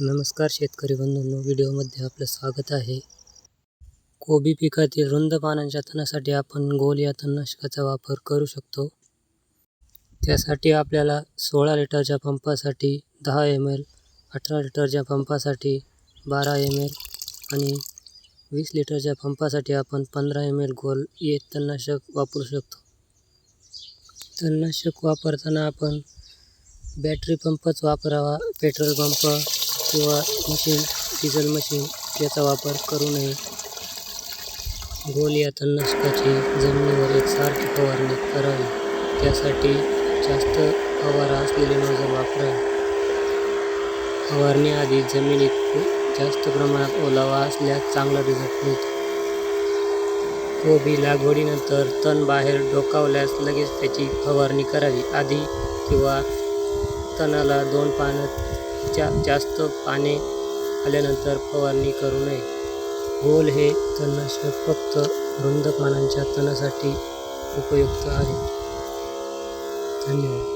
नमस्कार शेतकरी बंधूंनो व्हिडिओमध्ये आपलं स्वागत आहे. कोबी पिकातील रुंद पानांच्या तणासाठी आपण गोल या तणनाशकाचा वापर करू शकतो. त्यासाठी आपल्याला सोळा लिटरच्या पंपासाठी दहा एम एल अठरा लिटरच्या पंपासाठी बारा एम एल आणि वीस लिटरच्या पंपासाठी आपण पंधरा एम एल गोल हे तणनाशक वापरू शकतो. तणनाशक वापरताना आपण बॅटरी पंपच वापरावा पेट्रोल पंप किंवा मशीन डिझेल मशीन याचा वापर करू नये. गोल या तणनाशकाची जमिनीवर एकसारखी फवारणी करावी. त्यासाठी जास्त फवारा असलेले नोजल वापरावे फवारणीआधी जमिनीत जास्त प्रमाणात ओलावा असल्यास चांगला रिझल्ट मिळतो. कोबी लागवडीनंतर तण बाहेर डोकावल्यास लगेच त्याची फवारणी करावी. आधी किंवा तणाला दोन पानं जा जास्त पाने आल्यानंतर फवारणी करू नये. गोल हे तणनाशक फक्त रुंद पानांच्या तणासाठी उपयुक्त आहे. धन्यवाद.